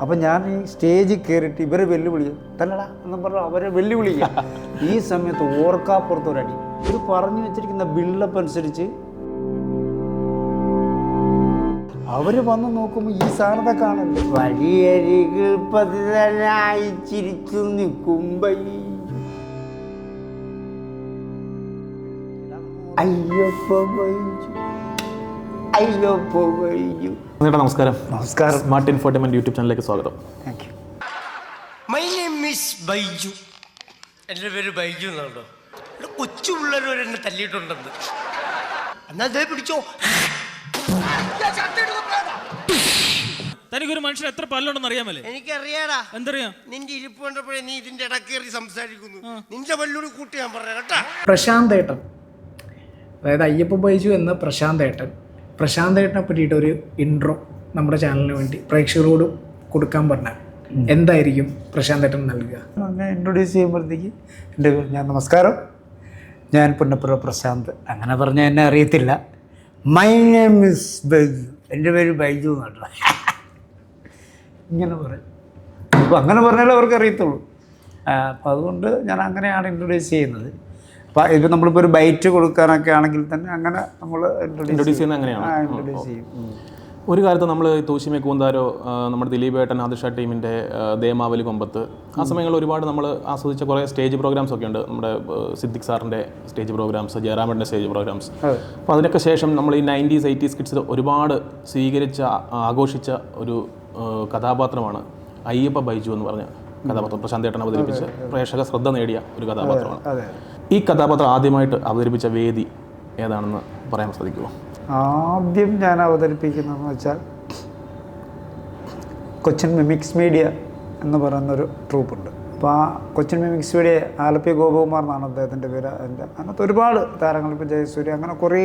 അപ്പം ഞാൻ ഈ സ്റ്റേജിൽ കയറിയിട്ട് ഇവരെ വെല്ലുവിളിക്കും തല്ലടാ എന്ന് പറഞ്ഞാൽ അവരെ വെല്ലുവിളിക്കുക ഈ സമയത്ത് ഓർക്കാപ്പുറത്തൊരടി ഇത് പറഞ്ഞു വെച്ചിരിക്കുന്ന ബിൽഡപ്പ് അനുസരിച്ച് അവർ വന്ന് നോക്കുമ്പോൾ ഈ സാധനത്തെ കാണുന്നു വഴിയരികിൽ പതിതനായി ചിരിച്ചു നിൽക്കുമ്പോ അയ്യപ്പ അയ്യപ്പ ചേട്ടാ നമസ്കാരം. നമസ്കാരം. സ്മാർട്ട് ഇൻഫോർട്ടൈൻമെന്റ് യൂട്യൂബ് ചാനലിലേക്ക് സ്വാഗതം. Thank you my name is Baiju. എന്റെ പേര് ബൈജു എന്നാണല്ലോ. ഇവിടെ കൊച്ചു പിള്ളേർ വരെ എന്നെ തല്ലിയിട്ടുണ്ടെന്ന്. എന്നാ ദേ പിടിച്ചോ. തനിക്കൊരു മനുഷ്യൻ എത്ര പല്ലുണ്ടെന്ന് അറിയാമല്ലേ? എനിക്കറിയാടാ. എന്തറിയാം? നിന്റെ ഇരിപ്പ് കണ്ടപ്പോഴേ നീ ഇതിന്റെ ഇടയ്ക്ക് കയറി സംസാരിക്കുന്നു നിന്റെ പല്ലൂടി കൂട്ടി ഞാൻ പറയാം കേട്ടാ. പ്രശാന്ത് ഏട്ടൻ. അതായത് അയ്യപ്പ ബൈജു എന്ന പ്രശാന്ത് ഏട്ടൻ പ്രശാന്ത് പറ്റിയിട്ട് ഒരു ഇൻട്രോ നമ്മുടെ ചാനലിന് വേണ്ടി പ്രേക്ഷകരോട് കൊടുക്കാൻ പറഞ്ഞാൽ എന്തായിരിക്കും പ്രശാന്തേട്ടൻ നൽകുക? അങ്ങനെ ഇൻട്രൊഡ്യൂസ് ചെയ്യുമ്പോഴത്തേക്ക് എന്റെ ഞാൻ നമസ്കാരം. ഞാൻ പുന്നപ്പുറ പ്രശാന്ത്. അങ്ങനെ പറഞ്ഞാൽ എന്നെ അറിയത്തില്ല. My name is Baiju. എന്റെ പേര് ബൈജു എന്നാണ് ഇങ്ങനെ പറയും. അപ്പോൾ അങ്ങനെ പറഞ്ഞാലേ അവർക്ക് അറിയത്തുള്ളൂ. അപ്പോൾ അതുകൊണ്ട് ഞാൻ അങ്ങനെയാണ് ഇൻട്രൊഡ്യൂസ് ചെയ്യുന്നത്. അപ്പോൾ ഇപ്പോൾ നമ്മളിപ്പോൾ ഒരു ബൈറ്റ് കൊടുക്കാനൊക്കെ ആണെങ്കിൽ തന്നെ അങ്ങനെ നമ്മൾ ഇൻട്രൊഡ്യൂസ് ചെയ്യുന്നത് അങ്ങനെയാണ്. ഇൻട്രൊഡ്യൂസ് ചെയ്യും. ഒരു കാലത്ത് നമ്മൾ തൂശിമെ കൂന്താരോ നമ്മുടെ ദിലീപ് ഏട്ടൻ ആദിഷ ടീമിന്റെ ദേമാവലി കൊമ്പത്ത് ആ സമയങ്ങളിൽ ഒരുപാട് നമ്മൾ ആസ്വദിച്ച കുറേ സ്റ്റേജ് പ്രോഗ്രാംസ് ഒക്കെ ഉണ്ട്. നമ്മുടെ സിദ്ദിഖ് സാറിന്റെ സ്റ്റേജ് പ്രോഗ്രാംസ് ജയറാമന്റെ സ്റ്റേജ് പ്രോഗ്രാംസ് അപ്പോൾ അതിനൊക്കെ ശേഷം നമ്മൾ ഈ നയന്റീസ് എയ്റ്റീസ് കിഡ്സ് ഒരുപാട് സ്വീകരിച്ച ആഘോഷിച്ച ഒരു കഥാപാത്രമാണ് അയ്യപ്പ ബൈജു എന്ന് പറഞ്ഞ കഥാപാത്രം. പ്രശാന്ത് ഏട്ടൻ അവതരിപ്പിച്ച് പ്രേക്ഷക ശ്രദ്ധ നേടിയ ഒരു കഥാപാത്രമാണ്. ഈ കഥാപാത്രം ആദ്യമായിട്ട് അവതരിപ്പിച്ച വേദി ഏതാണെന്ന് പറയാൻ സാധിക്കുമോ? ആദ്യം ഞാൻ അവതരിപ്പിക്കുന്നതെന്ന് വെച്ചാൽ കൊച്ചിൻ മിമിക്സ് മീഡിയ എന്ന് പറയുന്നൊരു ട്രൂപ്പുണ്ട്. അപ്പോൾ ആ കൊച്ചിൻ മിമിക്സ് മീഡിയ ആലപ്പി ഗോപകുമാർ എന്നാണ് അദ്ദേഹത്തിന്റെ പേര്. അതിന്റെ അതിനകത്ത് ഒരുപാട് താരങ്ങൾ ഇപ്പോൾ ജയസൂര്യ അങ്ങനെ കുറേ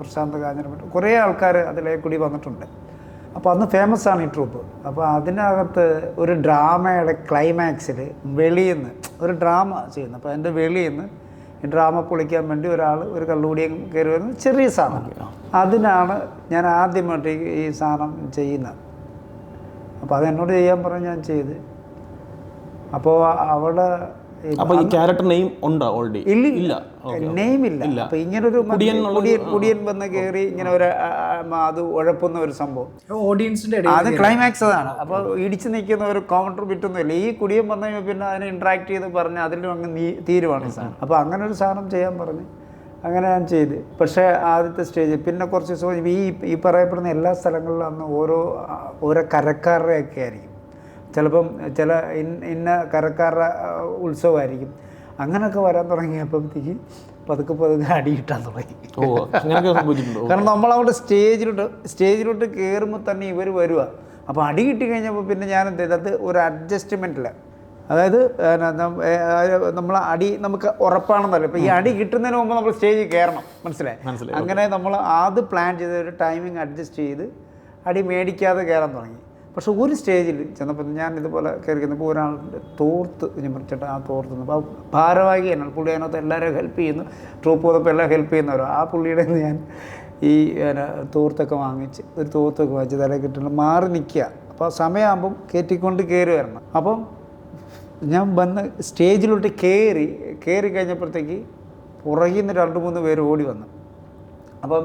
പ്രശാന്ത് കാഞ്ഞിരമറ്റം കുറേ ആൾക്കാർ അതിലേക്ക് കൂടി വന്നിട്ടുണ്ട്. അപ്പോൾ അന്ന് ഫേമസ് ആണ് ഈ ട്രൂപ്പ് അപ്പോൾ അതിനകത്ത് ഒരു ഡ്രാമയുടെ ക്ലൈമാക്സിൽ വെളിയിൽ നിന്ന് ഒരു ഡ്രാമ ചെയ്യുന്നു. അപ്പോൾ അതിന്റെ വെളിയിൽ നിന്ന് ഈ ഡ്രാമ പൊളിക്കാൻ വേണ്ടി ഒരാൾ ഒരു കള്ളുകൂടിയും കയറി വരുന്ന. ചെറിയ സാധനം. അതിനാണ് ഞാൻ ആദ്യമായിട്ട് ഈ- ഈ സാധനം ചെയ്യുന്നത്. അപ്പോൾ അതെന്നോട് ചെയ്യാൻ പറഞ്ഞ് ഞാൻ ചെയ്ത്. അപ്പോൾ അവിടെ ഈ അപ്പോൾ ഈ ക്യാരക്ടർ നെയിം ഉണ്ടോ ഓൾറെഡി ഇല്ല ഇല്ല. നെയിം ഇല്ല. ഇല്ല. അപ്പൊ ഇങ്ങനൊരു മറ്റേ കുടിയൻ വന്ന് കയറി ഇങ്ങനെ ഒരു അത് ഉഴപ്പുന്ന ഒരു സംഭവം. ഓഡിയൻസിന്റെ അത് ക്ലൈമാക്സ് അതാണ്. അപ്പോൾ ഇടിച്ചു നിൽക്കുന്ന ഒരു കൗണ്ടർ ബിറ്റൊന്നുമില്ല ഈ കുടിയൻ വന്നു കഴിഞ്ഞാൽ പിന്നെ അതിനെ ഇന്ററാക്ട് ചെയ്ത് പറഞ്ഞ് അതിലും അങ്ങ് നീ തീരുവാണ് സാധനം. അപ്പോൾ അങ്ങനെ ഒരു സാധനം ചെയ്യാൻ പറഞ്ഞ് അങ്ങനെ ഞാൻ ചെയ്ത്. പക്ഷേ ആദ്യത്തെ സ്റ്റേജ് പിന്നെ കുറച്ച് ദിവസം ഈ ഈ പറയപ്പെടുന്ന എല്ലാ സ്ഥലങ്ങളിലും അന്ന് ഓരോ ഓരോ ഓരോ കരക്കാരുടെയൊക്കെ ആയിരിക്കും. ചിലപ്പം ചില ഇന്ന കരക്കാരുടെ ഉത്സവമായിരിക്കും. അങ്ങനെയൊക്കെ വരാൻ തുടങ്ങിയപ്പോഴത്തേക്ക് പതുക്കെ പതുക്കെ അടി കിട്ടാൻ തുടങ്ങി. കാരണം നമ്മളവിടെ സ്റ്റേജിലോട്ട് സ്റ്റേജിലോട്ട് കയറുമ്പോൾ തന്നെ ഇവർ വരിക അപ്പോൾ അടി കിട്ടി കഴിഞ്ഞപ്പോൾ പിന്നെ ഞാൻ എന്ത് ചെയ്തത് ഒരു അഡ്ജസ്റ്റ്മെന്റില്ല. അതായത് നമ്മൾ അടി നമുക്ക് ഉറപ്പാണെന്നല്ല. ഇപ്പം ഈ അടി കിട്ടുന്നതിന് മുമ്പ് നമ്മൾ സ്റ്റേജിൽ കയറണം. മനസ്സിലായി? മനസ്സിലായി, അങ്ങനെ നമ്മൾ അത് പ്ലാൻ ചെയ്ത് ഒരു ടൈമിംഗ് അഡ്ജസ്റ്റ് ചെയ്ത് അടി മേടിക്കാതെ കയറാൻ തുടങ്ങി. പക്ഷെ ഒരു സ്റ്റേജിൽ ചെന്നപ്പോൾ ഞാൻ ഇതുപോലെ കയറി ഒരാളുടെ തോർത്ത് ഞാൻ പറഞ്ഞിട്ട് ആ തോർത്ത് അപ്പോൾ ഭാരവാഹി എന്നാണ് പുള്ളി അതിനകത്ത് എല്ലാവരെയും ഹെൽപ്പ് ചെയ്യുന്നു. ട്രൂപ്പ് പോയപ്പോൾ എല്ലാം ഹെൽപ്പ് ചെയ്യുന്നവരോ ആ പുള്ളിയുടെ ഞാൻ ഈ തോർത്തൊക്കെ വാങ്ങിച്ച് ഒരു തോർത്തൊക്കെ വാങ്ങിച്ച് തല കിട്ടുന്നത് മാറി നിൽക്കുക. അപ്പോൾ സമയമാകുമ്പം കയറ്റിക്കൊണ്ട് കയറി വരണം അപ്പം ഞാൻ വന്ന് സ്റ്റേജിലോട്ട് കയറി കയറി കഴിഞ്ഞപ്പോഴത്തേക്ക് പുറകിൽ നിന്ന് രണ്ട് മൂന്ന് പേര് ഓടി വന്നു. അപ്പം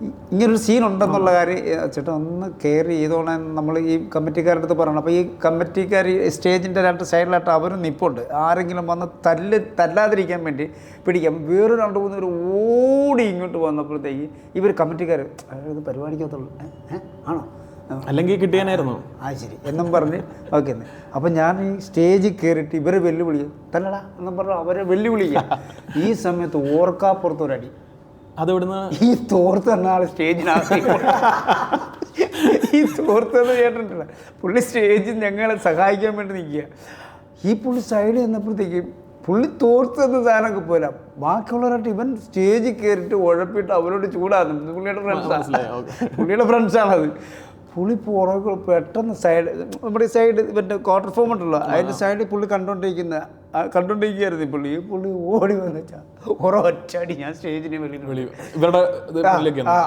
ഇങ്ങനൊരു സീൻ ഉണ്ടെന്നുള്ള കാര്യം ചേട്ടൻ ചേട്ടാ ഒന്ന് കെയർ ചെയ്തോളാൻ നമ്മൾ ഈ കമ്മിറ്റിക്കാരുടെ അടുത്ത് പറയണം. അപ്പോൾ ഈ കമ്മിറ്റിക്കാർ സ്റ്റേജിന്റെ രണ്ട് സൈഡിലായിട്ട് അവരും നിപ്പുണ്ട്. ആരെങ്കിലും വന്ന് തല്ല് തല്ലാതിരിക്കാൻ വേണ്ടി പിടിക്കാം. വേറെ രണ്ട് മൂന്ന് പേര് ഓടി ഇങ്ങോട്ട് വന്നപ്പോഴത്തേക്ക് ഇവർ കമ്മിറ്റിക്കാർ ഇത് ഏ? ഏ? ആണോ. അല്ലെങ്കിൽ കിട്ടിയാനായിരുന്നു. ആ ശരി. എന്നും പറഞ്ഞ് ഓക്കെ അപ്പം ഞാൻ ഈ സ്റ്റേജിൽ കയറിയിട്ട് ഇവരെ വെല്ലുവിളിക്കും. തല്ലടാ എന്നും പറഞ്ഞു അവരെ വെല്ലുവിളിക്കുക ഈ സമയത്ത് ഓർക്കാപ്പുറത്തൊരടി അതിവിടുന്ന്? ഈ തോർത്ത് തന്നെ ആൾ സ്റ്റേജിനകത്ത് ഈ തോർത്തെന്ന് കേട്ടിട്ടില്ല പുള്ളി സ്റ്റേജിൽ ഞങ്ങളെ സഹായിക്കാൻ വേണ്ടി നിൽക്കുക. ഈ പുള്ളി സൈഡിൽ ചെന്നപ്പോഴത്തേക്കും പുള്ളി എന്ന് സാധനമൊക്കെ പോല ബാക്കിയുള്ളവരായിട്ട് ഇവൻ സ്റ്റേജിൽ കയറിയിട്ട് ഉഴപ്പിട്ട് അവരോട് ചൂടാകുന്നു പുള്ളിയുടെ ഫ്രണ്ട്സാണ് പുള്ളിയുടെ ഫ്രണ്ട്സാണത് പുള്ളി പുറകെ പെട്ടെന്ന് സൈഡ് നമ്മുടെ ഈ സൈഡ് ഇവന്റെ ക്വാർട്ടർ ഫോം ഉണ്ടല്ലോ. അതിന്റെ സൈഡിൽ പുള്ളി കണ്ടുകൊണ്ടിരിക്കുന്ന കണ്ടുകൊണ്ടിരിക്കുകയായിരുന്നു ഈ പുള്ളി. ഈ പുള്ളി ഓടി വന്നു വെച്ചാൽ ഒരൊറ്റടി ഞാൻ സ്റ്റേജിന് വെളിയിൽ ഇവരുടെ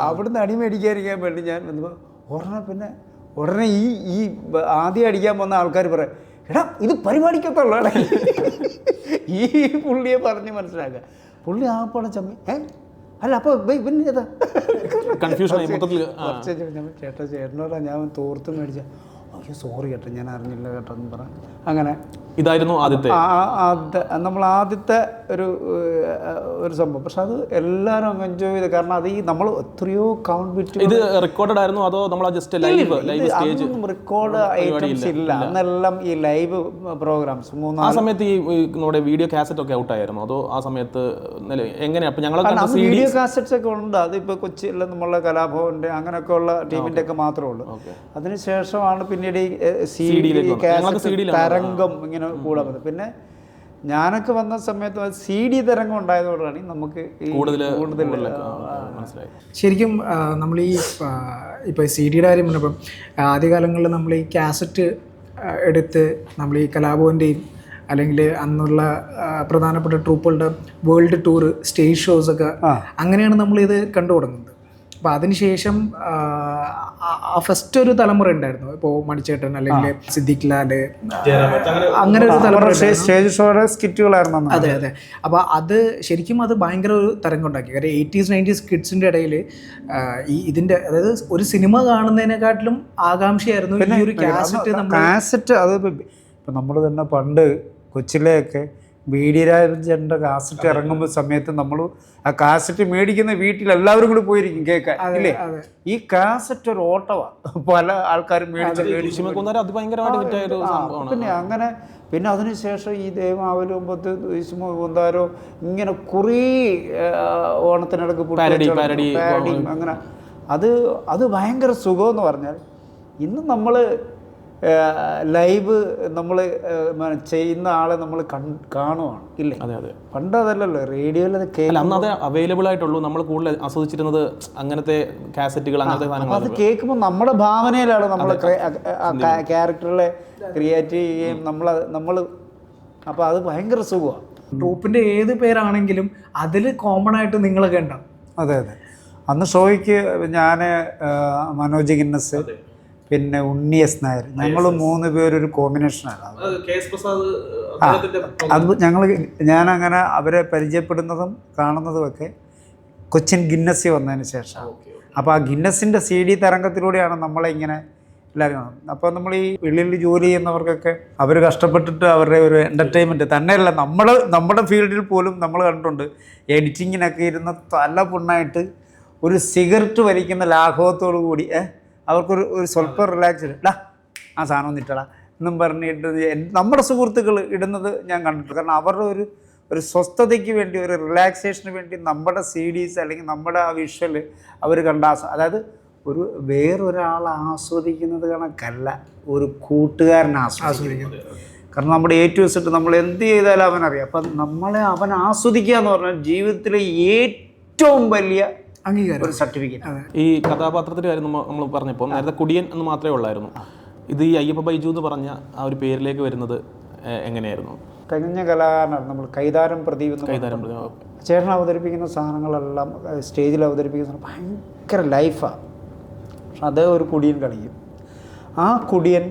അവിടുന്ന് അടി മേടിക്കാതിരിക്കാൻ വേണ്ടി ഞാൻ വന്നപ്പോൾ ഉടനെ പിന്നെ ഉടനെ ഈ ഈ ആദ്യം അടിക്കാൻ വന്ന ആൾക്കാർ പറയാം എടാ ഇത് പരിപാടിക്കത്തുള്ള ഈ പുള്ളിയെ പറഞ്ഞ് മനസ്സിലാക്കുക. പുള്ളി ആ പടം ചമ്മി ഏ? അല്ല അപ്പോൾ പിന്നെ ഏതാ? ചേട്ടാ ചേട്ടനോടാ ഞാൻ തോർത്ത് മേടിച്ച. അയ്യോ സോറി കേട്ടോ ഞാൻ അറിഞ്ഞില്ല കേട്ടോ എന്ന് പറ അങ്ങനെ ഇതായിരുന്നു ആദ്യത്തെ. നമ്മൾ ആദ്യത്തെ ഒരു ഒരു സംഭവം. പക്ഷെ അത് എല്ലാവരും അങ്ങ് എൻജോയ് ചെയ്ത്. കാരണം അത് ഈ നമ്മൾ എത്രയോ കൗണ്ട് ബിറ്റ് ഇത് റെക്കോർഡഡ് ആയിരുന്നു അതോ നമ്മൾ just live live stage record items ഇല്ല. അന്നെല്ലാം ഈ ലൈവ് പ്രോഗ്രാംസ് ആ സമയത്ത് ഈ നമ്മുടെ വീഡിയോ കാസറ്റ് ഒക്കെ ഔട്ട് ആയിരുന്നു. അതോ ആ സമയത്ത് എങ്ങനെ എങ്ങനെയാ? അപ്പൊ ഞങ്ങൾ വീഡിയോ കാസറ്റ്സ് ഒക്കെ ഉണ്ട്. അതിപ്പോൾ കൊച്ചിയിലെ നമ്മളെ കലാഭവന്റെ അങ്ങനെയൊക്കെ ഉള്ള ടീമിന്റെ ഒക്കെ മാത്രമേ ഉള്ളൂ. അതിനുശേഷമാണ് പിന്നീട് ഈ സി ഡി തരംഗം ഇങ്ങനെ കൂടാൻ പറ്റും. പിന്നെ ഞാനൊക്കെ വന്ന സമയത്ത് സി ഡി തരംഗം ഉണ്ടായതോടാണ് നമുക്ക് ഈ കൂടുതൽ കൂടുതൽ ശരിക്കും നമ്മൾ ഈ ഇപ്പോൾ സി ഡിയുടെ കാര്യം പറഞ്ഞപ്പം ആദ്യകാലങ്ങളിൽ നമ്മൾ ഈ കാസറ്റ് എടുത്ത് നമ്മൾ ഈ കലാഭവന്റെയും അല്ലെങ്കിൽ അന്നുള്ള പ്രധാനപ്പെട്ട ട്രൂപ്പുകളുടെ വേൾഡ് ടൂർ സ്റ്റേജ് ഷോസ് ഒക്കെ അങ്ങനെയാണ് നമ്മൾ ഇത് കണ്ടു തുടങ്ങുന്നത് അപ്പോൾ അതിനുശേഷം ആ ഫസ്റ്റ് ഒരു തലമുറ ഉണ്ടായിരുന്നു. ഇപ്പോൾ മണിച്ചേട്ടൻ അല്ലെങ്കിൽ സിദ്ദിഖ് ലാൽ അങ്ങനെ ഒരു തലമുറ ഉണ്ടായിരുന്നു. സ്റ്റേജ് ഷോയുടെ സ്കിറ്റുകളായിരുന്നു അതെ അതെ. അപ്പോൾ അത് ശരിക്കും അത് ഭയങ്കര ഒരു തരംഗം ഉണ്ടാക്കി. കാര്യം എയ്റ്റീസ് നയന്റീസ് കിഡ്സിന്റെ ഇടയിൽ ഈ ഇതിന്റെ അതായത് ഒരു സിനിമ കാണുന്നതിനെക്കാട്ടിലും ആകാംക്ഷയായിരുന്നു ഈ ഒരു കാസറ്റ് നമ്മൾ കാസറ്റ് അത് ഇപ്പം നമ്മൾ തന്നെ പണ്ട് കൊച്ചിലെയൊക്കെ വീഡിയരാജന്റെ കാസറ്റ് ഇറങ്ങുമ്പോൾ സമയത്ത് നമ്മൾ ആ കാസറ്റ് മേടിക്കുന്ന വീട്ടിൽ എല്ലാവരും കൂടി പോയിരിക്കും കേൾക്കാൻ അല്ലേ ഈ കാസറ്റ് ഒരു ഓട്ടമാണ് പല ആൾക്കാരും മേടിച്ച് പിന്നെ അങ്ങനെ പിന്നെ അതിനുശേഷം ഈ ദേവാവലുമ്പത്ത് ഈശ്മോ കുന്താരോ ഇങ്ങനെ കുറേ ഓണത്തിനിടക്ക് parody, അങ്ങനെ. അത് അത് ഭയങ്കര സുഖമെന്ന് പറഞ്ഞാൽ ഇന്ന് നമ്മൾ ലൈവ് നമ്മൾ ചെയ്യുന്ന ആളെ നമ്മൾ കാണുവാണ്. ഇല്ലേ? അതെ അതെ. പണ്ട് അതല്ലല്ലോ റേഡിയോയിൽ അത് അന്ന് അത് അവൈലബിൾ ആയിട്ടുള്ളൂ. നമ്മൾ കൂടുതൽ ആസ്വദിച്ചിരുന്നത് അങ്ങനത്തെ കാസറ്റുകൾ അങ്ങനത്തെ സാധനങ്ങൾ അത് കേൾക്കുമ്പോൾ നമ്മുടെ ഭാവനയിലാണ് നമ്മൾ ക്യാരക്ടറിലെ ക്രിയേറ്റ് ചെയ്യുകയും നമ്മൾ നമ്മൾ അപ്പോൾ അത് ഭയങ്കര സുഖമാണ് ട്രൂപ്പിന്റെ ഏത് പേരാണെങ്കിലും അതിൽ കോമൺ ആയിട്ട് നിങ്ങളൊക്കെ ഉണ്ടാവും. അതെ അതെ. അന്ന് ഷോയ്ക്ക് ഞാൻ മനോജ് ഗിന്നസ് പിന്നെ ഉണ്ണി എസ് നായർ ഞങ്ങൾ മൂന്ന് പേരൊരു കോമ്പിനേഷനാണ് അത് ഞങ്ങൾ ഞാനങ്ങനെ അവരെ പരിചയപ്പെടുന്നതും കാണുന്നതുമൊക്കെ കൊച്ചിൻ ഗിന്നസി വന്നതിന് ശേഷം. അപ്പോൾ ആ ഗിന്നസിന്റെ സി ഡി തരംഗത്തിലൂടെയാണ് നമ്മളെ ഇങ്ങനെ എല്ലാവരും കാണുന്നത്. അപ്പോൾ നമ്മൾ ഈ വെളിയിൽ ജോലി ചെയ്യുന്നവർക്കൊക്കെ അവർ കഷ്ടപ്പെട്ടിട്ട് അവരുടെ ഒരു എന്റർടൈൻമെന്റ് തന്നെയല്ല നമ്മൾ നമ്മുടെ ഫീൽഡിൽ പോലും നമ്മൾ കണ്ടിട്ടുണ്ട്. എഡിറ്റിങ്ങിനൊക്കെ ഇരുന്ന തല പുണ്ണായിട്ട് ഒരു സിഗരറ്റ് വലിക്കുന്ന ലാഘവത്തോടു കൂടി ഏ? അവർക്കൊരു ഒരു സ്വല്പം റിലാക്സ് ഡാ ആ സാധനം ഒന്നിട്ടടാ എന്നും പറഞ്ഞിട്ട് നമ്മുടെ സുഹൃത്തുക്കൾ ഇടുന്നത് ഞാൻ കണ്ടിട്ടുണ്ട്. കാരണം അവരുടെ ഒരു ഒരു സ്വസ്ഥതയ്ക്ക് വേണ്ടി ഒരു റിലാക്സേഷന് വേണ്ടി നമ്മുടെ സി ഡീസ് അല്ലെങ്കിൽ നമ്മുടെ ആ വിഷ്വൽ അവർ കണ്ട അതായത് ഒരു വേറൊരാൾ ആസ്വദിക്കുന്നത് കണക്കല്ല ഒരു കൂട്ടുകാരൻ ആസ്വദിക്കുന്നത്. കാരണം നമ്മുടെ ഏറ്റവും ടു എസിട്ട് നമ്മൾ എന്ത് ചെയ്താലും അവനറിയാം. അപ്പം നമ്മളെ അവൻ ആസ്വദിക്കുക എന്ന് പറഞ്ഞാൽ ജീവിതത്തിലെ ഏറ്റവും വലിയ അംഗീകാരം. ഒരു സർട്ടിഫിക്കറ്റ്. ഈ കഥാപാത്രത്തിന്റെ കാര്യം നമ്മൾ പറഞ്ഞപ്പോൾ നേരത്തെ കുടിയൻ എന്ന് മാത്രമേ ഉള്ളായിരുന്നു. ഇത് ഈ അയ്യപ്പ ബൈജു എന്ന് പറഞ്ഞ ആ ഒരു പേരിലേക്ക് വരുന്നത് എങ്ങനെയായിരുന്നു? കഴിഞ്ഞ കലാകാരനാണ് നമ്മൾ കൈതാരം പ്രദീപ് കൈതാരം പറയുന്നത്. ചേട്ടൻ അവതരിപ്പിക്കുന്ന സാധനങ്ങളെല്ലാം സ്റ്റേജിൽ അവതരിപ്പിക്കുന്ന ഭയങ്കര ലൈഫാണ് പക്ഷെ അത് ഒരു കുടിയൻ കളിക്കും ആ കുടിയൻ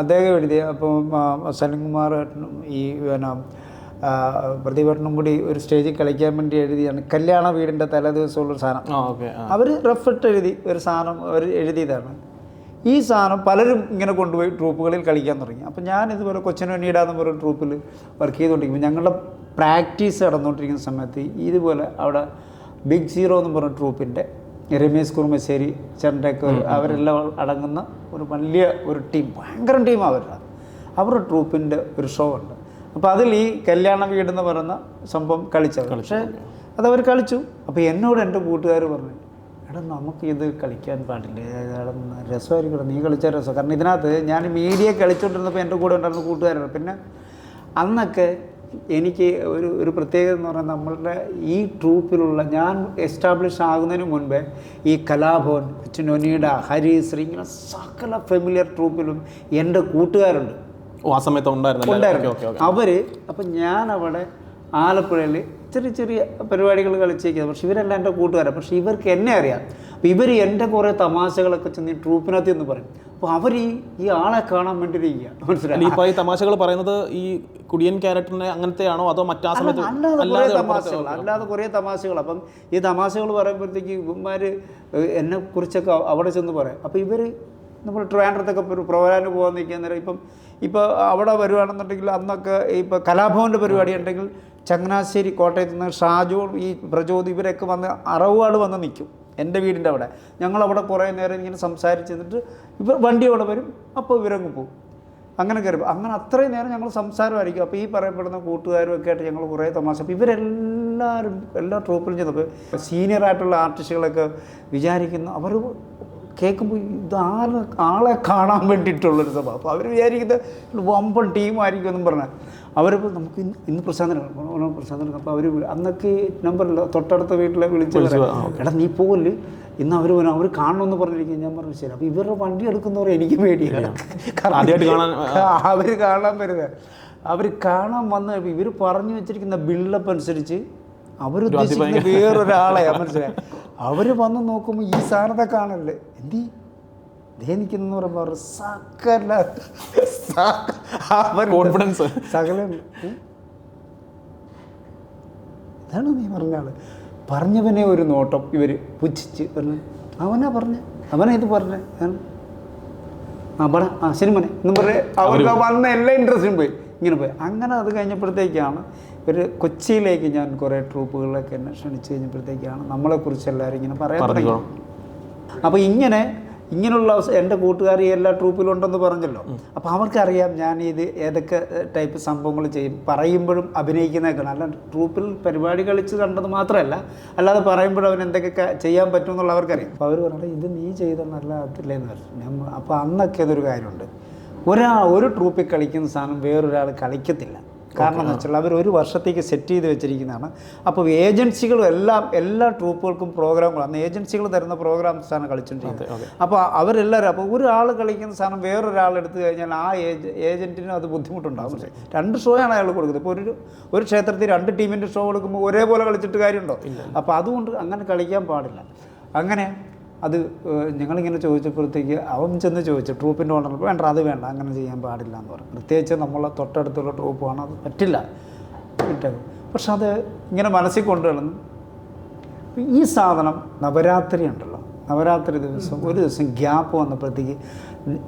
അദ്ദേഹം എഴുതിയ അപ്പം സലിംകുമാർ ഈ പിന്നെ ആ, പ്രദീപേട്ടനും കൂടി ഒരു സ്റ്റേജിൽ കളിക്കാൻ വേണ്ടി എഴുതിയാണ് കല്യാണ വീടിന്റെ തലേദിവസമുള്ളൊരു സാധനം. അവർ റഫിട്ട് എഴുതി ഒരു സാധനം അവർ എഴുതിയതാണ്. ഈ സാധനം പലരും ഇങ്ങനെ കൊണ്ടുപോയി ട്രൂപ്പുകളിൽ കളിക്കാൻ തുടങ്ങി. അപ്പോൾ ഞാൻ ഇതുപോലെ കൊച്ചിൻ വെണ്ണീട എന്ന് പറയുന്ന ട്രൂപ്പിൽ വർക്ക് ചെയ്തുകൊണ്ടിരിക്കുമ്പോൾ ഞങ്ങളുടെ പ്രാക്ടീസ് നടന്നുകൊണ്ടിരിക്കുന്ന സമയത്ത് ഇതുപോലെ അവിടെ ബിഗ് സീറോ എന്ന് പറഞ്ഞ ട്രൂപ്പിന്റെ രമേശ് കുറുമശ്ശേരി ചെണ്ടക്കർ അവരെല്ലാം അടങ്ങുന്ന ഒരു വലിയ ഒരു ടീം ഭയങ്കര ടീം അവരുടെ. അവരുടെ ട്രൂപ്പിന്റെ ഒരു ഷോ ഉണ്ട്. അപ്പോൾ അതിൽ ഈ കല്യാണ വീട് എന്ന് പറയുന്ന സംഭവം കളിച്ചത് പക്ഷേ അതവർ കളിച്ചു. അപ്പോൾ എന്നോട് എന്റെ കൂട്ടുകാർ പറഞ്ഞു എടാ നമുക്ക് ഇത് കളിക്കാൻ പാടില്ല? രസമായിരിക്കും നീ കളിച്ച രസം. കാരണം ഇതിനകത്ത് ഞാൻ മീഡിയ കളിച്ചുകൊണ്ടിരുന്നപ്പോൾ എന്റെ കൂടെ ഉണ്ടായിരുന്ന കൂട്ടുകാരാണ് പിന്നെ അന്നൊക്കെ എനിക്ക് ഒരു ഒരു പ്രത്യേകത എന്ന് പറഞ്ഞാൽ നമ്മളുടെ ഈ ട്രൂപ്പിലുള്ള ഞാൻ എസ്റ്റാബ്ലിഷ് ആകുന്നതിന് മുൻപേ ഈ കലാഭവൻ കൊച്ചിനൊനീഡ ഹരിശ്രീ ഇങ്ങനെ സകല ഫെമിലിയർ ട്രൂപ്പിലും എന്റെ കൂട്ടുകാരുണ്ട്. ആ സമയത്ത് ഉണ്ടായിരുന്നു. അവർ അപ്പം ഞാൻ അവിടെ ആലപ്പുഴയിൽ ചെറിയ ചെറിയ പരിപാടികൾ കളിച്ചേക്കുന്നത് പക്ഷെ ഇവരെല്ലാം എന്റെ കൂട്ടുകാരാണ് പക്ഷെ ഇവർക്ക് എന്നെ അറിയാം. അപ്പോൾ ഇവർ എന്റെ കുറേ തമാശകളൊക്കെ ചെന്ന് ഈ ട്രൂപ്പിനകത്ത് എന്ന് പറയും. അപ്പോൾ അവർ ഈ ഈ ആളെ കാണാൻ വേണ്ടിയിരിക്കുക മനസ്സിലായി? ഇപ്പോൾ ഈ തമാശകൾ പറയുന്നത് ഈ കുടിയൻ ക്യാരക്ടറിനെ അങ്ങനത്തെയാണോ? അതോ മറ്റാ സമയത്ത് അല്ലാതെ തമാശകൾ അല്ലാതെ കുറേ തമാശകൾ. അപ്പം ഈ തമാശകൾ പറയുമ്പോഴത്തേക്ക് ഇവന്മാർ എന്നെ കുറിച്ചൊക്കെ അവിടെ ചെന്ന് പറയും. അപ്പോൾ ഇവർ നമ്മൾ ട്രാൻഡ്രത്തൊക്കെ ഒരു പ്രോഗ്രാമിന് പോകാൻ നിൽക്കുന്ന നേരം ഇപ്പം ഇപ്പോൾ അവിടെ വരുവാണെന്നുണ്ടെങ്കിൽ അന്നൊക്കെ ഇപ്പോൾ കലാഭവന്റെ പരിപാടി ഉണ്ടെങ്കിൽ ചങ്ങനാശ്ശേരി കോട്ടയത്ത് നിന്ന് ഷാജു ഈ പ്രചോദ് ഇവരൊക്കെ വന്ന് അറവുകാട് വന്ന് നിൽക്കും എന്റെ വീടിന്റെ അവിടെ. ഞങ്ങളവിടെ കുറേ നേരം ഇങ്ങനെ സംസാരിച്ച് നിന്നിട്ട് ഇവർ വണ്ടി അവിടെ വരും അപ്പോൾ ഇവരങ്ങ് പോകും. അങ്ങനെ കയറി അങ്ങനെ അത്രയും നേരം ഞങ്ങൾ സംസാരമായിരിക്കും. അപ്പോൾ ഈ പറയപ്പെടുന്ന കൂട്ടുകാരും ഒക്കെ ആയിട്ട് ഞങ്ങൾ കുറേ തമാശ. അപ്പോൾ ഇവരെല്ലാവരും എല്ലാ ട്രൂപ്പിലും ചെന്നപ്പോൾ സീനിയറായിട്ടുള്ള ആർട്ടിസ്റ്റുകളൊക്കെ വിചാരിക്കുന്നു അവർ കേൾക്കുമ്പോൾ ഇത് ആളെ ആളെ കാണാൻ വേണ്ടിയിട്ടുള്ളൊരു സഭ അപ്പോൾ അവർ വിചാരിക്കുന്നത് വമ്പൻ ടീമായിരിക്കും എന്നും പറഞ്ഞാൽ. അവരിപ്പോൾ നമുക്ക് ഇന്ന് ഇന്ന് പ്രസാദനം പ്രസാദനം അപ്പോൾ അവർ അന്നൊക്കെ നമ്പറില്ല തൊട്ടടുത്ത വീട്ടിലെ വിളിച്ച് എടാ നീ പോകൽ ഇന്ന് അവർ അവർ കാണണമെന്ന് പറഞ്ഞിരിക്കും ഞാൻ പറഞ്ഞു ശരി. അപ്പോൾ ഇവരുടെ വണ്ടി എടുക്കുന്നവരെ എനിക്ക് പേടിയില്ല കാണാൻ, അവർ കാണാൻ വരുന്നത്. അവർ കാണാൻ വന്ന ഇവർ പറഞ്ഞു വെച്ചിരിക്കുന്ന ബിൽഡപ്പ് അനുസരിച്ച് അവരുദ്ദേശിക്കുന്ന വേറൊരാളെ മനസ്സിലായി അവർ വന്ന് നോക്കുമ്പോൾ ഈ സാധനത്തെ കാണല്ലേ? എന്തി? ധ്യാനിക്കുന്നു പറയുമ്പോൾ സകല കോൺഫിഡൻസ് സകല. ഇതാണ് നീ പറഞ്ഞ ആൾ? പറഞ്ഞവനെ ഒരു നോട്ടം ഇവർ പുച്ഛിച്ച് പറഞ്ഞു അവനാ പറഞ്ഞ അവനാ ഇത് പറഞ്ഞ. ആ പറ. ആ ശരി മോനെ എന്നും പറഞ്ഞ് അവർക്ക് വന്ന എല്ലാ ഇൻട്രസ്റ്റും പോയി. ഇങ്ങനെ പോയി. അങ്ങനെ അത് കഴിഞ്ഞപ്പോഴത്തേക്കാണ് ഒരു കൊച്ചിയിലേക്ക് ഞാൻ കുറേ ട്രൂപ്പുകളിലൊക്കെ എന്നെ ക്ഷണിച്ചു കഴിഞ്ഞപ്പോഴത്തേക്കാണ് നമ്മളെക്കുറിച്ച് എല്ലാവരും ഇങ്ങനെ പറയാൻ തുടങ്ങി അപ്പോൾ ഇങ്ങനെ ഇങ്ങനെയുള്ള എന്റെ കൂട്ടുകാർ ഈ എല്ലാ ട്രൂപ്പിലുണ്ടെന്ന് പറഞ്ഞല്ലോ. അപ്പോൾ അവർക്കറിയാം ഞാൻ ഇത് ഏതൊക്കെ ടൈപ്പ് സംഭവങ്ങൾ ചെയ്യും. പറയുമ്പോഴും അഭിനയിക്കുന്നതൊക്കെ അല്ല ട്രൂപ്പിൽ പരിപാടി കളിച്ച് കണ്ടത് മാത്രമല്ല അല്ലാതെ പറയുമ്പോഴും അവൻ എന്തൊക്കെ ചെയ്യാൻ പറ്റും എന്നുള്ള അവർക്കറിയാം. അപ്പോൾ അവർ പറഞ്ഞത് ഇത് നീ ചെയ്ത നല്ല എന്ന് പറഞ്ഞു. ഞാൻ അപ്പോൾ അന്നൊക്കെ അതൊരു കാര്യമുണ്ട്. ഒരാ ഒരു ട്രൂപ്പിൽ കളിക്കുന്ന സാധനം വേറൊരാൾ കളിക്കത്തില്ല. കാരണം എന്ന് വെച്ചാൽ അവർ ഒരു വർഷത്തേക്ക് സെറ്റ് ചെയ്ത് വെച്ചിരിക്കുന്നതാണ്. അപ്പോൾ ഏജൻസികളും എല്ലാം എല്ലാ ട്രൂപ്പുകൾക്കും പ്രോഗ്രാമുകൾ അന്ന് ഏജൻസികൾ തരുന്ന പ്രോഗ്രാംസാണ് കളിച്ചുകൊണ്ടിരിക്കുന്നത് അപ്പോൾ അവരെല്ലാവരും അപ്പോൾ ഒരാൾ കളിക്കുന്ന സാധനം വേറൊരാൾ എടുത്തു കഴിഞ്ഞാൽ ആ ഏജ് ഏജന്റിനും അത് ബുദ്ധിമുട്ടുണ്ടാകും രണ്ട് ഷോയാണ് അയാൾ കൊടുക്കുന്നത്. ഇപ്പോൾ ഒരു ഒരു ക്ഷേത്രത്തിൽ രണ്ട് ടീമിന്റെ ഷോ കൊടുക്കുമ്പോൾ ഒരേപോലെ കളിച്ചിട്ട് കാര്യമുണ്ടോ? അപ്പോൾ അതുകൊണ്ട് അങ്ങനെ കളിക്കാൻ പാടില്ല. അങ്ങനെ അത് ഞങ്ങളിങ്ങനെ ചോദിച്ചപ്പോഴത്തേക്ക് അവൻ ചെന്ന് ചോദിച്ചു ട്രൂപ്പിന്റെ ഓണർ വേണ്ട അത് വേണ്ട അങ്ങനെ ചെയ്യാൻ പാടില്ല എന്ന് പറഞ്ഞു. പ്രത്യേകിച്ച് നമ്മളെ തൊട്ടടുത്തുള്ള ട്രൂപ്പാണ് അത് പറ്റില്ല. വിട്ടേക്കും പക്ഷെ അത് ഇങ്ങനെ മനസ്സിൽ കൊണ്ടുവരുന്നു ഈ സാധനം നവരാത്രി ഉണ്ടല്ലോ. നവരാത്രി ദിവസം ഒരു ദിവസം ഗ്യാപ്പ് വന്നപ്പോഴത്തേക്ക്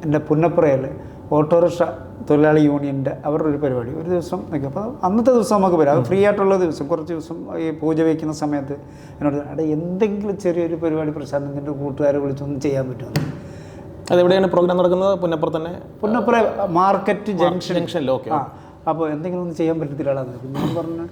എന്റെ പുന്നപ്പുറയിൽ ഓട്ടോറിക്ഷ തൊഴിലാളി യൂണിയന്റെ അവരുടെ ഒരു പരിപാടി. ഒരു ദിവസം നിൽക്കും അപ്പോൾ അന്നത്തെ ദിവസം നമുക്ക് വരാം. അത് ഫ്രീ ആയിട്ടുള്ള ദിവസം. കുറച്ച് ദിവസം ഈ പൂജ വയ്ക്കുന്ന സമയത്ത് എന്നോട് അവിടെ എന്തെങ്കിലും ചെറിയൊരു പരിപാടി പ്രശാന്തത്തിന്റെ കൂട്ടുകാരെ വിളിച്ചൊന്നും ചെയ്യാൻ പറ്റുമെന്ന് അതെവിടെയാണ് പ്രോഗ്രാം നടക്കുന്നത്? പുന്നപ്പുറം തന്നെ? Punnappura market junction. ജംഗ്ഷനിൽ ഓക്കെ ആ. അപ്പോൾ എന്തെങ്കിലും ഒന്നും ചെയ്യാൻ പറ്റത്തില്ലാന്ന് അപ്പം ഞാൻ പറഞ്ഞു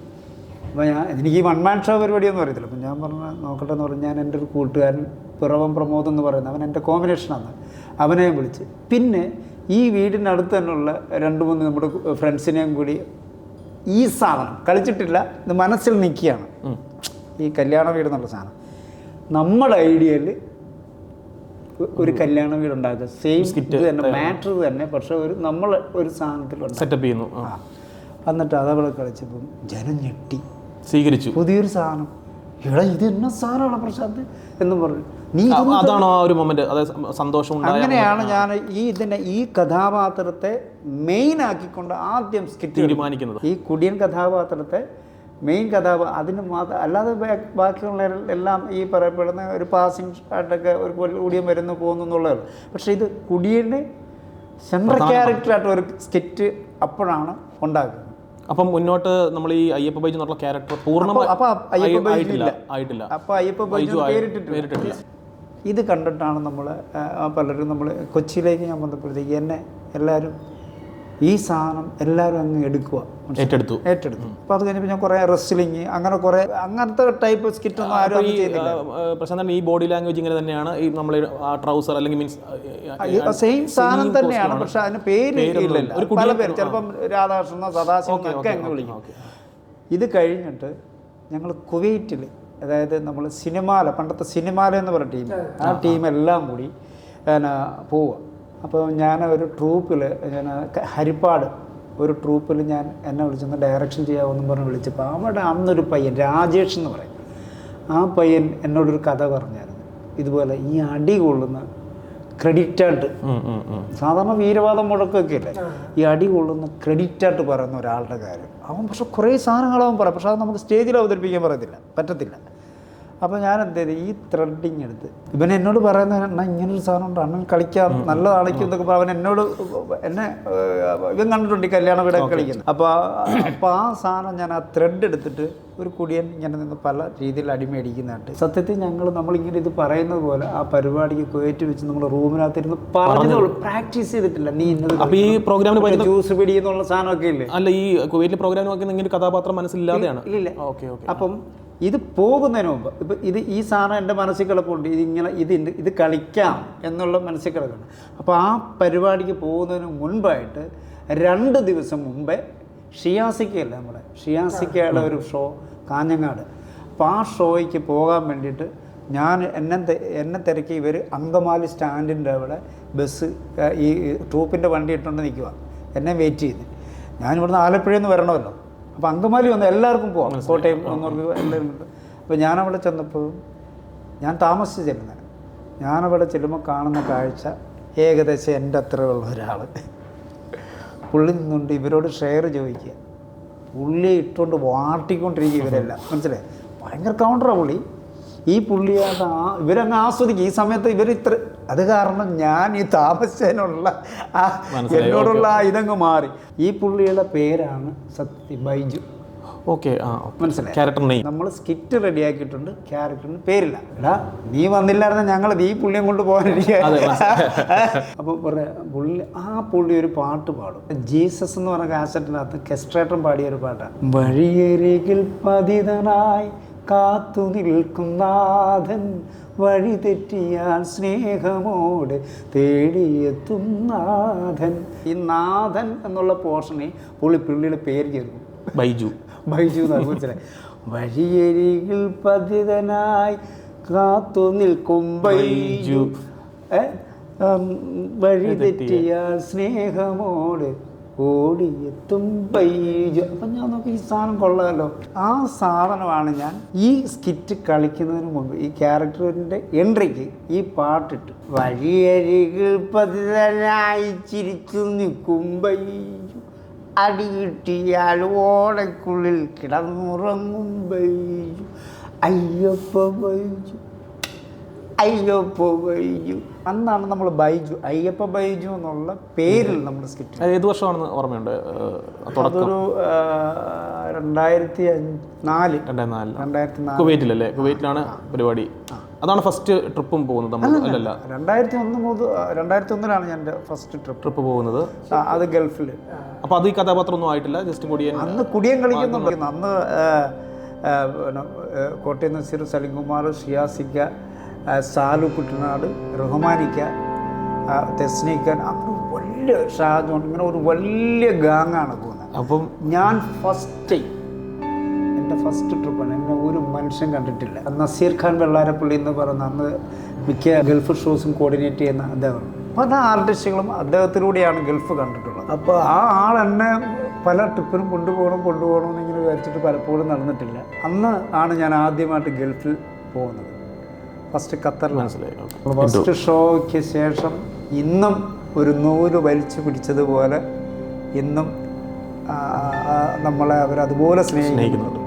അപ്പോൾ ഞാൻ എനിക്ക് ഈ വൺ മാൻ ഷോ പരിപാടിയൊന്നും അറിയത്തില്ല. അപ്പം ഞാൻ പറഞ്ഞു നോക്കട്ടെ എന്ന് പറഞ്ഞു. ഞാൻ എന്റെ ഒരു കൂട്ടുകാരൻ പിറവം പ്രമോദ് എന്ന് പറയുന്നത് അവൻ എന്റെ കോമ്പിനേഷനാണ് അവനെയും വിളിച്ച്. പിന്നെ ഈ വീടിനടുത്ത് തന്നെയുള്ള രണ്ട് മൂന്ന് നമ്മുടെ ഫ്രണ്ട്സിനെയും കൂടി ഈ സാധനം കളിച്ചിട്ടില്ല ഇത് മനസ്സിൽ നിൽക്കുകയാണ്. ഈ കല്യാണ വീട് എന്നുള്ള സാധനം. നമ്മുടെ ഐഡിയയിൽ ഒരു കല്യാണ വീട് ഉണ്ടാക്കുക സെയിം സ്കിറ്റ് തന്നെ മാറ്റർ തന്നെ. പക്ഷെ ഒരു നമ്മൾ ഒരു സാധനത്തിൽ സെറ്റപ്പ് ചെയ്യുന്നു. എന്നിട്ട് അതവളെ കളിച്ചപ്പം ജനം ഞെട്ടി. സ്വീകരിച്ചു. പുതിയൊരു സാധനം. എടാ ഇത് എന്നെ സാധനമാണ് പ്രശാന്ത് എന്ന് പറഞ്ഞു. നീ അതാണ് ആ ഒരു മൊമെന്റ് അതായത് സന്തോഷം അങ്ങനെയാണ് ഞാൻ ഈ ഇതിനെ ഈ കഥാപാത്രത്തെ മെയിൻ ആക്കിക്കൊണ്ട് ആദ്യം സ്കിറ്റ് തീരുമാനിക്കുന്നത്. ഈ കുടിയൻ കഥാപാത്രത്തെ മെയിൻ കഥാപാത്രം അതിന് മാത്രം അല്ലാതെ ബാക്കിയുള്ള എല്ലാം ഈ പറയപ്പെടുന്ന ഒരു പാസിംഗ് ആയിട്ടൊക്കെ ഒരു കുടിയൻ വരുന്നു പോകുന്നു എന്നുള്ളതാണ് പക്ഷെ ഇത് കുടിയന്റെ സെൻട്രൽ ക്യാരക്ടറായിട്ട് ഒരു സ്കിറ്റ് അപ്പോഴാണ് ഉണ്ടാക്കുന്നത് അപ്പം മുന്നോട്ട് നമ്മൾ ഈ അയ്യപ്പ ബൈജു എന്നുള്ള ക്യാരക്ടർ പൂർണമായി അപ്പൊ അയ്യപ്പ ആയി- ആയിട്ടില്ല അയ്യപ്പ ബൈജു പേരിട്ടിട്ടില്ല. ഇത് കണ്ടിട്ടാണ് നമ്മൾ പലരും നമ്മൾ കൊച്ചിയിലേക്ക് ഞാൻ വന്നപ്പോഴത്തേക്ക് എന്നെ എല്ലാവരും ഈ സാധനം എല്ലാവരും അങ്ങ് എടുക്കുക. ഏറ്റെടുത്തു. ഏറ്റെടുത്തു. അപ്പോൾ അത് കഴിഞ്ഞപ്പോൾ ഞാൻ കുറേ റെസ്ലിങ് അങ്ങനെ കുറേ അങ്ങനത്തെ ടൈപ്പ് സ്കിറ്റ് ഒന്നും ആരും ചെയ്തില്ല. പ്രശാന്തൻ ഈ ബോഡി ലാംഗ്വേജ് ഇങ്ങനെ തന്നെയാണ് ഈ നമ്മൾ ട്രൗസർ അല്ലെങ്കിൽ മീൻസ് സെയിം സാധനം തന്നെയാണ് പക്ഷെ അതിന് പേര് ഇല്ലല്ലോ പല പേര്. ചിലപ്പം രാധാകൃഷ്ണനോ സദാശിവനോ ഒക്കെ അങ്ങ് വിളിക്കും. ഇത് കഴിഞ്ഞിട്ട് ഞങ്ങൾ കുവൈറ്റിൽ അതായത് നമ്മൾ സിനിമാല പണ്ടത്തെ സിനിമാല എന്ന് പറഞ്ഞ ടീം ആ ടീം എല്ലാം കൂടി പിന്നെ പോവുക. അപ്പോൾ ഞാൻ ഒരു ട്രൂപ്പിൽ ഞാൻ ഹരിപ്പാട് ഒരു ട്രൂപ്പിൽ ഞാൻ എന്നെ വിളിച്ചൊന്ന് ഡയറക്ഷൻ ചെയ്യാമെന്നും പറഞ്ഞ് വിളിച്ചപ്പോൾ അവിടെ അന്നൊരു പയ്യൻ രാജേഷ് എന്ന് പറയും. ആ പയ്യൻ എന്നോടൊരു കഥ പറഞ്ഞായിരുന്നു. ഇതുപോലെ ഈ അടി കൊള്ളുന്ന ക്രെഡിറ്റായിട്ട്. സാധാരണ വീരവാദം മുഴക്കൊക്കെ ഇല്ലേ? ഈ അടി കൊള്ളുന്ന ക്രെഡിറ്റായിട്ട് പറയുന്ന ഒരാളുടെ കാര്യം. അവൻ പക്ഷെ കുറേ സാധനങ്ങൾ അവൻ പറയും പക്ഷെ അത് നമുക്ക് സ്റ്റേജിൽ അവതരിപ്പിക്കാൻ പറയത്തില്ല പറ്റത്തില്ല. അപ്പോൾ ഞാൻ എന്ത് ചെയ്തു ഈ ത്രെഡിങ് എടുത്ത്. ഇവൻ എന്നോട് പറയുന്നത് എന്നാ ഇങ്ങനൊരു സാധനം ഉണ്ട് അണ്ണൻ കളിക്കാം നല്ലതാണിക്കും എന്നൊക്കെ പറ- അവൻ എന്നോട് എന്നെ ഇവൻ കണ്ടിട്ടുണ്ട് ഈ കല്യാണ വീടൊക്കെ കളിക്കുന്നത്. അപ്പോൾ അപ്പോൾ ആ സാധനം ഞാൻ ആ ത്രെഡ് എടുത്തിട്ട് ഒരു കുടിയൻ ഇങ്ങനെ നിന്ന് പല രീതിയിൽ അടിമേടിക്കുന്നതായിട്ട് സത്യത്തിൽ ഞങ്ങൾ നമ്മളിങ്ങനെ ഇത് പറയുന്നത് പോലെ ആ പരിപാടിക്ക് കയറ്റി വെച്ച് നമ്മൾ റൂമിനകത്തിരുന്ന് പറഞ്ഞു പ്രാക്ടീസ് ചെയ്തിട്ടില്ല. നീ ഇന്നത് അപ്പോൾ ഈ പ്രോഗ്രാമിന് ജ്യൂസ് പിടി എന്നുള്ള സാധനമൊക്കെ ഇല്ലേ? അല്ല ഈ കുവൈറ്റിലെ പ്രോഗ്രാം നോക്കി കഥാപാത്രം മനസ്സിലാതെയാണ് ഇല്ല. Okay okay. അപ്പം ഇത് പോകുന്നതിന് മുമ്പ് ഇപ്പം ഇത് ഈ സാധനം എന്റെ മനസ്സിൽ കിടപ്പുണ്ട് ഇതിങ്ങനെ ഇത് ഇത് കളിക്കാം എന്നുള്ള മനസ്സിൽ കിടക്കണം. അപ്പോൾ ആ പരിപാടിക്ക് പോകുന്നതിന് മുൻപായിട്ട് രണ്ട് ദിവസം മുമ്പേ ഷിയാസിക്കയല്ല നമ്മുടെ ഷിയാസിക്കയുടെ ഒരു ഷോ കാഞ്ഞങ്ങാട്. അപ്പോൾ ആ ഷോയ്ക്ക് പോകാൻ വേണ്ടിയിട്ട് ഞാൻ എന്നെ എന്നെ തിരക്കി ഇവർ അങ്കമാലി സ്റ്റാൻഡിന്റെ അവിടെ ബസ് ഈ ട്രൂപ്പിന്റെ വണ്ടി ഇട്ടുകൊണ്ട് നിൽക്കുക എന്നെ വെയിറ്റ് ചെയ്ത് ഞാൻ ഇവിടുന്ന് ആലപ്പുഴയിൽ നിന്ന് വരണമല്ലോ. അപ്പോൾ അങ്കമാലി വന്ന് എല്ലാവർക്കും പോവാം. കോട്ടയം എന്നവർക്ക് എല്ലാവരും അപ്പോൾ ഞാനവിടെ ചെന്നപ്പോൾ ഞാൻ താമസിച്ച് ചെല്ലുന്നത് ഞാനവിടെ ചെല്ലുമ്പോൾ കാണുന്ന കാഴ്ച ഏകദേശം എന്റെ അത്രയുള്ള ഒരാൾ പുള്ളി നിന്നുകൊണ്ട് ഇവരോട് ഷെയർ ചോദിക്കുക. പുള്ളിയെ ഇട്ടുകൊണ്ട് വാട്ടിക്കൊണ്ടിരിക്കുക ഇവരെല്ലാം. മനസ്സിലായി? ഭയങ്കര കൗണ്ടറാണ് പുള്ളി. ഈ പുള്ളിയായിട്ട് ആ ഇവരങ്ങ് ആസ്വദിക്കും. ഈ സമയത്ത് ഇവർ ഇത്ര അത് കാരണം ഞാൻ ഈ താമസിച്ചതിനുള്ള ആ എന്നോടുള്ള ആ ഇതങ്ങ് മാറി. ഈ പുള്ളിയുടെ പേരാണ് സത്യ ബൈജു. ഓക്കെ ആ മനസ്സിലായി? ക്യാരക്ടർ നെയിം നമ്മൾ സ്കിറ്റ് റെഡി ആക്കിയിട്ടുണ്ട് ക്യാരക്ടറിന് പേരില്ല. എടാ നീ വന്നില്ലായിരുന്ന? ഞങ്ങൾ ഈ പുള്ളിയും കൊണ്ട് പോകാനിരിക്കുക അപ്പോൾ പറയാ പുള്ളി ആ പുള്ളി ഒരു പാട്ട് പാടും. ജീസസ് എന്ന് പറഞ്ഞ കാസറ്റിനകത്ത് കെസ്ട്രേറ്റം പാടിയ ഒരു പാട്ടാണ്. വഴിയരികിൽ പതിതനായി കാത്തു നിൽക്കും നാഥൻ വഴി തെറ്റിയാൽ സ്നേഹമോടെ തേടിയെത്തും നാഥൻ. ഈ നാഥൻ എന്നുള്ള പോർഷനിൽ പുള്ളി പുള്ളിയുടെ പേര് ചേർക്കും ബൈജു. ബൈജു എന്നാണ് മനസ്സിലായി വഴിയരികിൽ പതിതനായി കാത്തു നിൽക്കും ബൈജു. വഴി തെറ്റിയാൽ സ്നേഹമോട് ഓടിയെത്തും ബൈജു അപ്പം ഞാൻ നോക്കി ഈ സാധനം കൊള്ളാമല്ലോ ആ സാധനമാണ് ഞാൻ ഈ സ്കിറ്റ് കളിക്കുന്നതിന് മുമ്പ് ഈ ക്യാരക്ടറിന്റെ എൻട്രിക്ക് ഈ പാട്ടിട്ട് വഴിയരികിൽ പതിതനായി ചിരിച്ചു നിൽക്കും ബൈജു അടി കിട്ടിയാൽ ഓടക്കുള്ളിൽ കിടന്നുറങ്ങും ബൈജു അയ്യപ്പ ബൈജു അയ്യപ്പ ബൈജു അന്നാണ് നമ്മൾ ബൈജു അയ്യപ്പ ബൈജു എന്നുള്ള പേരിൽ നമ്മൾ സ്കിറ്റ് ഏത് വർഷമാണെന്ന് ഓർമ്മയുണ്ട്? അതൊരു രണ്ടായിരത്തി നാല്. രണ്ടായിരത്തി നാല് കുവൈറ്റിലല്ലേ? കുവൈറ്റിലാണ് പരിപാടി. അതാണ് ഫസ്റ്റ് ട്രിപ്പും പോകുന്നത് അല്ലല്ല രണ്ടായിരത്തി ഒന്ന് മുതൽ രണ്ടായിരത്തി ഒന്നിലാണ് ഞാൻ ഫസ്റ്റ് ട്രിപ്പ്. ട്രിപ്പ് പോകുന്നത്. അത് ഗൾഫിൽ. അപ്പോൾ അത് ഈ കഥാപാത്രം ഒന്നും ആയിട്ടില്ല ജസ്റ്റ് കുടിയൻ അന്ന് കുടിയൻ കളിക്കുന്നുണ്ട് അന്ന് പിന്നെ, കോട്ടയം നസീർ സലിംകുമാർ ഷിയാസിക്ക ആ, സാലു കുട്ടനാട് റഹ്മാനിക്ക തെസ്നീക്കൻ അങ്ങനെ വലിയ ഷാജോൺ ഇങ്ങനെ ഒരു വലിയ ഗാങ്ങാണ് പോകുന്നത്. അപ്പം ഞാൻ ഫസ്റ്റ് ടൈം എന്റെ ഫസ്റ്റ് ട്രിപ്പാണ് എന്നെ ഒരു മനുഷ്യൻ കണ്ടിട്ടില്ല. നസീർ ഖാൻ വെള്ളാരപ്പള്ളി എന്ന് പറയുന്ന അന്ന് മിക്ക ഗൾഫ് ഷോസും കോർഡിനേറ്റ് ചെയ്യുന്ന അദ്ദേഹം. പല ആർട്ടിസ്റ്റുകളും അദ്ദേഹത്തിലൂടെയാണ് ഗൾഫ് കണ്ടിട്ടുള്ളത്. അപ്പോൾ ആ ആൾ എന്നെ പല ട്രിപ്പിനും കൊണ്ടുപോകണം കൊണ്ടുപോകണം എന്നിങ്ങനെ വിചാരിച്ചിട്ട് പലപ്പോഴും നടന്നിട്ടില്ല. അന്ന് ആണ് ഞാൻ ആദ്യമായിട്ട് ഗൾഫിൽ പോകുന്നത്. ഫസ്റ്റ് ഖത്തറിൽ മനസ്സിലായി ഫസ്റ്റ് ഷോയ്ക്ക് ശേഷം ഇന്നും ഒരു നൂൽ വലിച്ചു പിടിച്ചതുപോലെ ഇന്നും നമ്മളെ അവരതുപോലെ സ്നേഹിക്കുന്നുണ്ട്